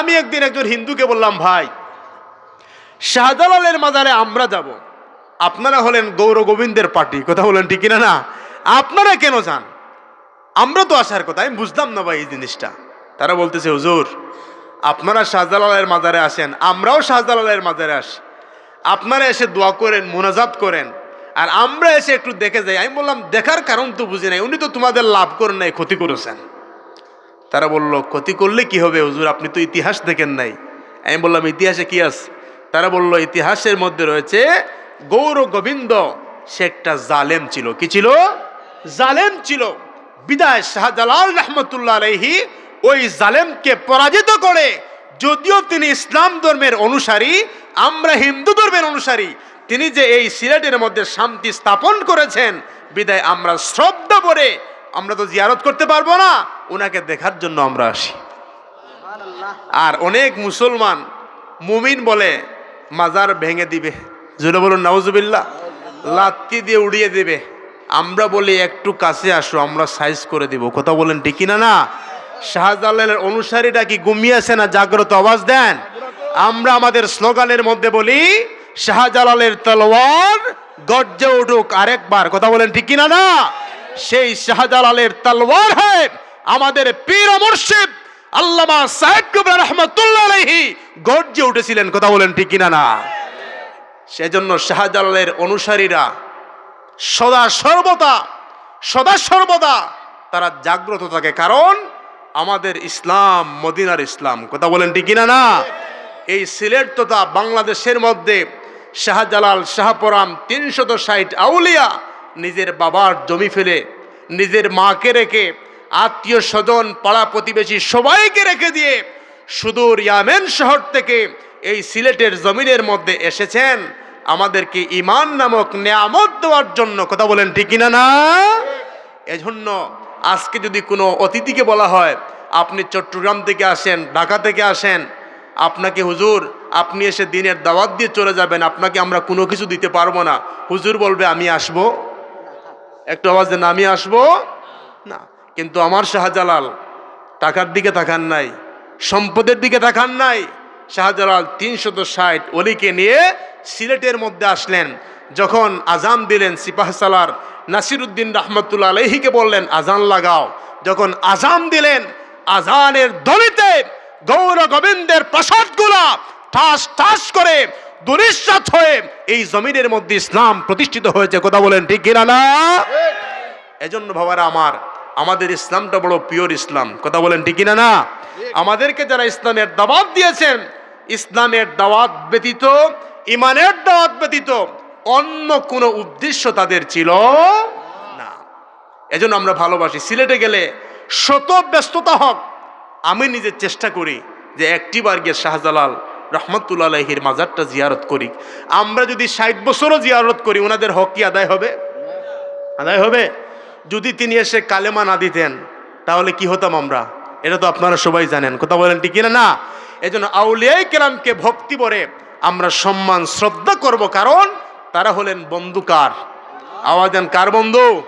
আমি একদিন একজন হিন্দুকে বললাম, ভাই, শাহজালালের মাজারে আমরা যাব। আপনারা হলেন গৌর গোবিন্দের পার্টি। কথা বলেন ঠিক কিনা না? আপনারা কেন যান? আমরা তো আসার কথা, আমি বুঝলাম না ভাই এই জিনিসটা। তারা বলতেছে, হুজুর, আপনারা শাহজালালের মাজারে আসেন, আমরাও শাহজালালের মাজারে আসি। আপনারা এসে দোয়া করেন, মোনাজাত করেন, আর আমরা এসে একটু দেখে যাই। আমি বললাম, দেখার কারণ তো বুঝি নাই, উনি তো তোমাদের লাভ করেন নাই, ক্ষতি করেছেন। তারা বলল, ক্ষতি করলে কি হবে? হুজুর, আপনি তো ইতিহাস দেখেন নাই। আমি বললাম, ইতিহাসে কি আছে? তারা বলল, ইতিহাসের মধ্যে রয়েছে গৌর গোবিন্দ। সে একটা জালেম ছিল। কি ছিল? জালেম ছিল। বিদায় শাহজালাল রহমতুল্লাহ আলহি ওই জালেমকে পরাজিত করে, যদিও তিনি ইসলাম ধর্মের অনুসারী, আমরা হিন্দু ধর্মের অনুসারী, তিনি যে এই সিলেটের মধ্যে শান্তি স্থাপন করেছেন, বিদায় আমরা শ্রদ্ধা করে আমরা তো জিয়ারত করতে পারব না। ওনাকে দেখার জন্য আমরা আসি। আর অনেক মুসলমান মুমিন বলে, মাজার ভেঙে দিবে। জুড়ে বলুন নওজুবিল্লা লাত্তি দিয়ে উড়িয়ে দিবে। আমরা বলি, একটু কাছে আসো, আমরা সাইজ করে দিব। কথা বলেন ঠিক না না? শাহজালালের অনুসারীরা কি ঘুমিয়েছে না জাগ্রত আওয়াজ দেন? আমরা আমাদের স্লোগানের মধ্যে বলি, শাহজালালের তলোয়ার গর্জে উঠুক আরেকবার। কথা বলেন ঠিক কিনা না? সেই শাহজালালের তলোয়ার হয় আমাদের পীর মুর্শিদ আল্লামা সাহেব কবির রহমতুল্লাহ গর্জে উঠেছিলেন। কথা বলেন ঠিক কিনা না? সেজন্য শাহজালালের অনুসারীরা সদা সর্বদা সদা সর্বদা তারা জাগ্রত থাকে। কারণ আমাদের ইসলাম মদিনার ইসলাম। কথা বলেন ঠিক কিনা না? এই সিলেট তথা বাংলাদেশের মধ্যে শাহজালাল, শাহপরাম তিনশত ষাট আউলিয়া নিজের বাবার জমি ফেলে, নিজের মাকে রেখে, আত্মীয় স্বজন, পাড়া প্রতিবেশী সবাইকে রেখে দিয়ে সুদূর ইয়ামেন শহর থেকে এই সিলেটের জমিনের মধ্যে এসেছেন। আমাদেরকে ইমান নামক নেয়ামত দেওয়ার জন্য কথা বলেন, ঠিক কিনা না? এজন্য আজকে যদি কোনো অতিথিকে বলা হয়, আপনি চট্টগ্রাম থেকে আসেন, ঢাকা থেকে আসেন, আপনাকে হুজুর, আপনি এসে দিনের দাওয়াত দিয়ে চলে যাবেন, আপনাকে আমরা কোনো কিছু দিতে পারব না। হুজুর বলবে, আমি আসব। একটু আওয়াজ আমি আসব? না, কিন্তু আমার শাহজালাল টাকার দিকে তাকান নাই, সম্পদের দিকে তাকান নাই। শাহজালাল তিনশত ষাট অলিকে নিয়ে সিলেটের মধ্যে আসলেন। যখন আজান দিলেন সিপাহ সালার, নাসিরুদ্দিন রহমতুল্লা আলহিকে বললেন, আজান লাগাও। যখন আজান দিলেন, আজানের দলিতে গৌর গোবিন্দের প্রসাদগুলা ঠাস ঠাস করে দুরিশ্বাত হয়ে এই জমিনের মধ্যে ইসলাম প্রতিষ্ঠিত হয়েছে। কথা বলেন, ঠিক কিনা না? এজন্য বাবারা আমার, আমাদের ইসলামটা বড় পিওর ইসলাম। কথা বলেন, ঠিক কিনা না? আমাদেরকে যারা ইসলামের দাওয়াত দিয়েছেন, ইসলামের দাওয়াত ব্যতীত, ইমানের দাওয়াত ব্যতীত, অন্য কোনো উদ্দেশ্য তাদের ছিল না। এজন্য আমরা ভালোবাসি। সিলেটে গেলে শত ব্যস্ততা হোক, আমি নিজের চেষ্টা করি যে একটি বার গিয়ে শাহজালাল রহমতুল্লাহ আলহির মাজারটা জিয়ারত করি। আমরা যদি ষাট বছরও জিয়ারত করি, ওনাদের হক কি আদায় হবে? আদায় হবে। যদি তিনি এসে কালেমা না দিতেন, তাহলে কি হতাম আমরা? এটা তো আপনারা সবাই জানেন। কথা বলেন ঠিক না না। এই জন্য আউলিয়াই কেরামকে ভক্তি ভরে আমরা সম্মান, শ্রদ্ধা করব। কারণ তারা হলেন বন্ধুকার আওয়াজ দেন, কার বন্ধু?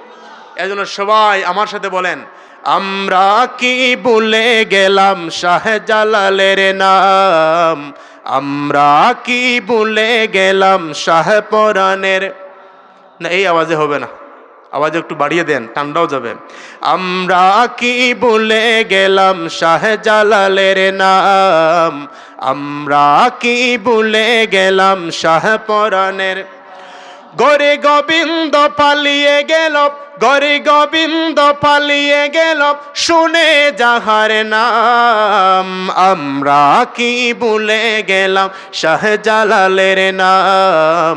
এজন্য সবাই আমার সাথে বলেন, আমরা কি ভুলে গেলাম শাহজালালের নাম? আমরা কি ভুলে গেলাম শাহপরানের? না, এই আওয়াজে হবে না। আওয়াজ একটু বাড়িয়ে দেন, ঠান্ডাও যাবে। আমরা কি ভুলে গেলাম শাহজালালের নাম? আমরা কি ভুলে গেলাম শাহপরানের? গরে গোবিন্দ পালিয়ে গেল গরে গোবিন্দ পালিয়ে গেল, শুনে যাহার নাম আমরা কি ভুলে গেলাম? শাহজালালের নাম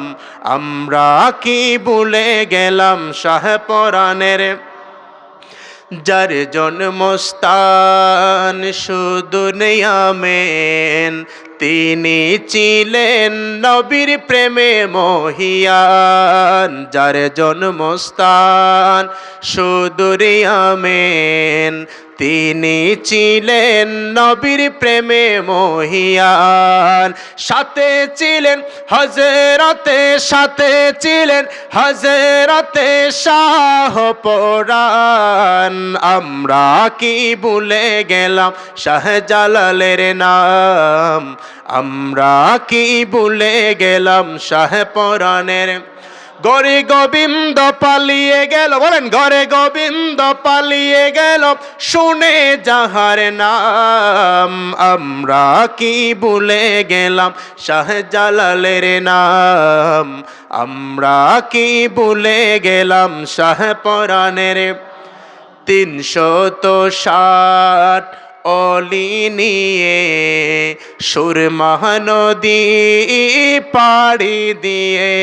আমরা কি ভুলে গেলাম? শাহপরানের যার জন্মস্থান শুধু নেয়ামেন তিনি ছিলেন নবীর প্রেমে মহিয়ান, যার জন্মস্থান সুদুরিয়ামেন তিনি ছিলেন নবীর প্রেমে মহিয়ান, সাথে ছিলেন হজরতে সাথে ছিলেন হজরতে শাহ পরাণ। আমরা কি ভুলে গেলাম শাহজালালের নাম আমরা কি ভুলে গেলাম শাহ পরাণের? গরে গোবিন্দ পালিয়ে গেল, বলেন গরে গোবিন্দ পালিয়ে গেল, শুনে যাহার নাম, আমরা কি ভুলে গেলাম শাহজালালের নাম? আমরা কি ভুলে গেলাম শাহ পরাণের? তো ষাট অলি নিয়ে সুর মহানদী পাড়ি দিয়ে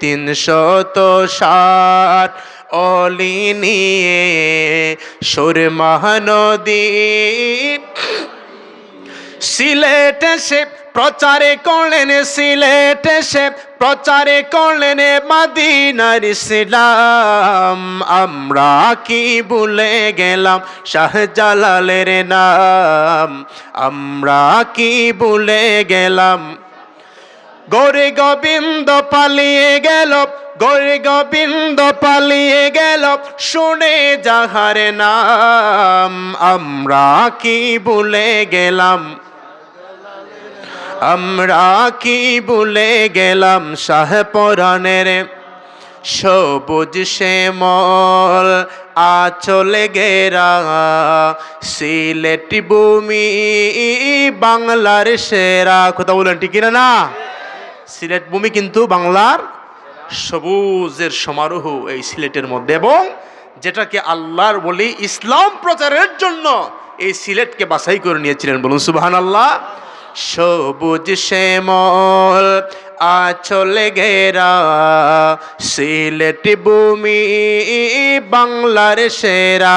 তিনশত ষাট অলি নিয়ে সুর মহানদী সিলেট এসে প্রচারে করলেন সিলেট এসে, প্রচারে করলেন মাদিনার ইসলাম। আমরা কি ভুলে গেলাম শাহজালালের নাম? আমরা কি ভুলে গেলাম? গৌরে গোবিন্দ পালিয়ে গেল, গৌরে গোবিন্দ পালিয়ে গেল, শুনে যাহার নাম, আমরা কি ভুলে গেলাম? আমরা কি ভুলে গেলাম শাহ পরাণের? সবুজ শ্যামল আচলে গেরা সিলেটি ভূমি বাংলার সেরা। কথা বলেন, ঠিক না না? সিলেট ভূমি কিন্তু বাংলার সবুজের সমারোহ এই সিলেটের মধ্যে এবং যেটাকে আল্লাহর বলি ইসলাম প্রচারের জন্য এই সিলেটকে বাছাই করে নিয়েছিলেন। বলুন সুবাহান আল্লাহ সবুজ শ্যামল আচলে ঘেরা সিলেট ভূমি বাংলার সেরা।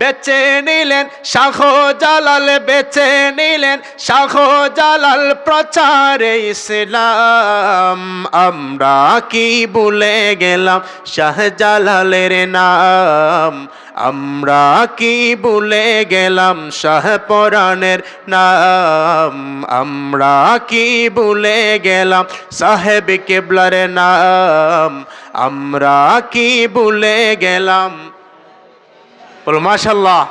বেচে নিলেন শাহ জালাল বেচে নিলেন শাহ জালাল প্রচারে ইসলাম। আমরা কি ভুলে গেলাম শাহ জালালের নাম? আমরা কি ভুলে গেলাম শাহ পরাণের নাম? আমরা কি ভুলে গেলাম সাহেব কেবলার নাম। আমরা কি ভুলে গেলাম? বলো মাশাল্লাহ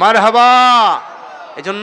মারহাবা। এই জন্য